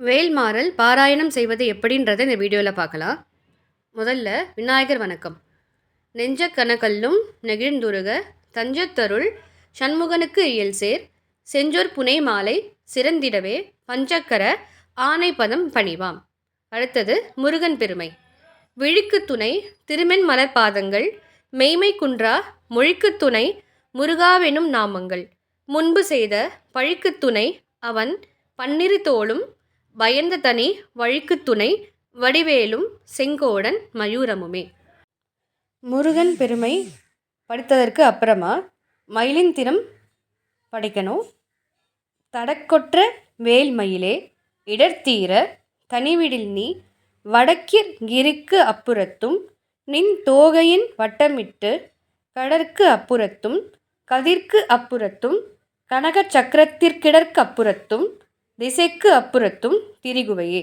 வேல்மாறல் பாராயணம் செய்வது எப்படின்றத இந்த வீடியோவில் பார்க்கலாம். முதல்ல விநாயகர் வணக்கம். நெஞ்ச கனகல்லும் நெகிழ்ந்துருக தஞ்சத்தருள் சண்முகனுக்கு இயல் சேர் செஞ்சொர் புனை மாலை சிறந்திடவே பஞ்சக்கர ஆனைப்பதம் பணிவாம். அடுத்தது முருகன் பெருமை. விழிக்கு துணை திருமென் மலர்பாதங்கள் மெய்மை குன்றா மொழிக்கு துணை முருகாவெனும் நாமங்கள். முன்பு செய்த பழிக்கு துணை அவன் பன்னிரு தோளும் பயந்த தனி வழிக்கு துணை வடிவேலும் செங்கோடன் மயூரமுமே. முருகன் பெருமை படித்ததற்கு அப்புறமா மயிலின் திறம் படைக்கணும் தடக்கொற்ற வேல்மயிலே இடர்த்தீர தனிவிடில் நீ வடக்கிற் கிரிக்கு அப்புறத்தும் நின் தோகையின் வட்டமிட்டு கடற்கு அப்புறத்தும் கதிர்க்கு அப்புறத்தும் கனக சக்கரத்திற்கிடற்கு அப்புறத்தும் திசைக்கு அப்புறத்தும் திரிகுவையே.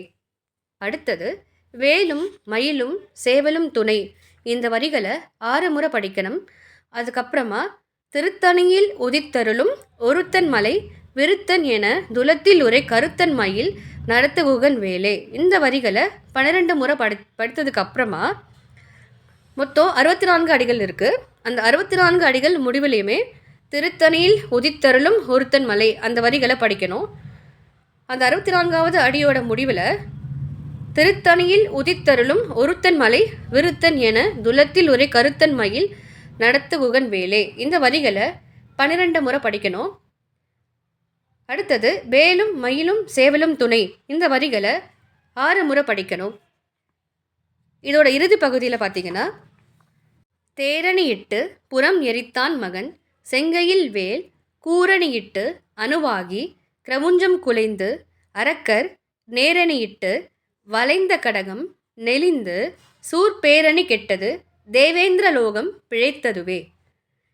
அடுத்தது வேலும் மயிலும் சேவலும் துணை. இந்த வரிகளை ஆறு முறை படிக்கணும். அதுக்கப்புறமா திருத்தணியில் உதித்தருளும் ஒருத்தன் மலை விருத்தன் என துலத்தில் உரை கருத்தன் மயில் நடத்துகுகன் வேலே. இந்த வரிகளை பன்னிரெண்டு முறை படி படித்ததுக்கு அப்புறமா மொத்தம் அறுபத்தி நான்கு அடிகள் இருக்குது அந்த அறுபத்தி நான்கு அடிகள் முடிவிலையுமே திருத்தணியில் உதித்தருளும் ஒருத்தன் மலை அந்த வரிகளை படிக்கணும். அந்த அறுபத்தி நான்காவது அடியோட முடிவில் திருத்தணியில் உதித்தருளும் ஒருத்தன் மலை விருத்தன் என துலத்தில் ஒரே கருத்தன் மயில் நடத்து குகன் வேலே. இந்த வரிகளை பன்னிரெண்டு முறை படிக்கணும். அடுத்தது வேலும் மயிலும் சேவலும் துணை. இந்த வரிகளை ஆறு முறை படிக்கணும். இதோட இறுதி பகுதியில் பார்த்தீங்கன்னா தேரணியிட்டு புறம் எரித்தான் மகன் செங்கையில் வேல் கூரணியிட்டு அணுவாகி கிரமுஞ்சம் குலைந்து அரக்கர் நேரணியிட்டு வளைந்த கடகம் நெளிந்து சூர்பேரணி கெட்டது தேவேந்திர லோகம் பிழைத்ததுவே.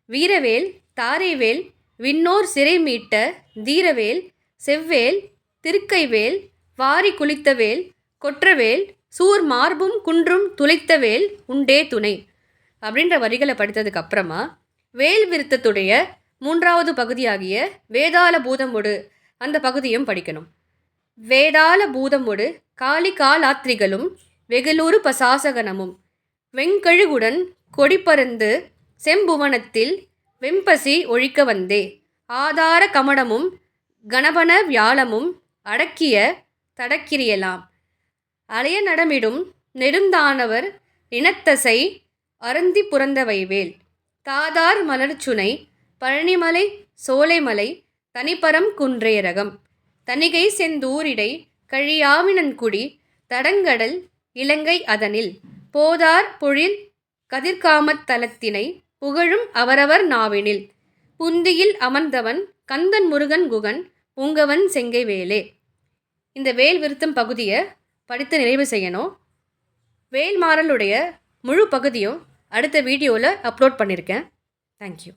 வீரவேல் தாரைவேல் விண்ணோர் சிறை மீட்ட தீரவேல் செவ்வேல் திருக்கைவேல் வாரி குளித்தவேல் கொற்றவேல் சூர் மார்பும் குன்றும் துளைத்தவேல் உண்டே துணை. அப்படின்ற வரிகளை படித்ததுக்கு அப்புறமா வேல் விருத்தத்துடைய மூன்றாவது பகுதியாகிய வேதாள பூதமுடு அந்த பகுதியும் படிக்கணும். வேதாள பூதமுடு காளி காலாத்ரிகளும் வெகுலூரு பசாசகனமும். வெங்கழுகுடன் கொடிப்பருந்து செம்புவனத்தில் வெம்பசி ஒழிக்க வந்தே. ஆதார கமடமும் கணபன வியாழமும் அடக்கிய தடக்கிரியலாம். அலைய நடமிடும் நெடுந்தானவர் இனத்தசை அருந்தி புறந்தவைவேல் தாதார் மலர்ச்சுனை பழனிமலை சோலைமலை தனிப்பரம் குன்றேரகம் தணிகை செந்தூரிடை கழியாவினன்குடி தடங்கடல் இலங்கை அதனில். போதார் பொழில் கதிர்காமத் தலத்தினை புகழும் அவரவர் நாவினில். புந்தியில் அமர்ந்தவன் கந்தன் முருகன் குகன் உங்கவன் செங்கை வேலே இந்த வேல் விருத்தம் பகுதியை படித்து நிறைவு செய்யணும். வேல்மாறலுடைய முழு பகுதியும் அடுத்த வீடியோவில் அப்லோட் பண்ணியிருக்கேன் தேங்க்யூ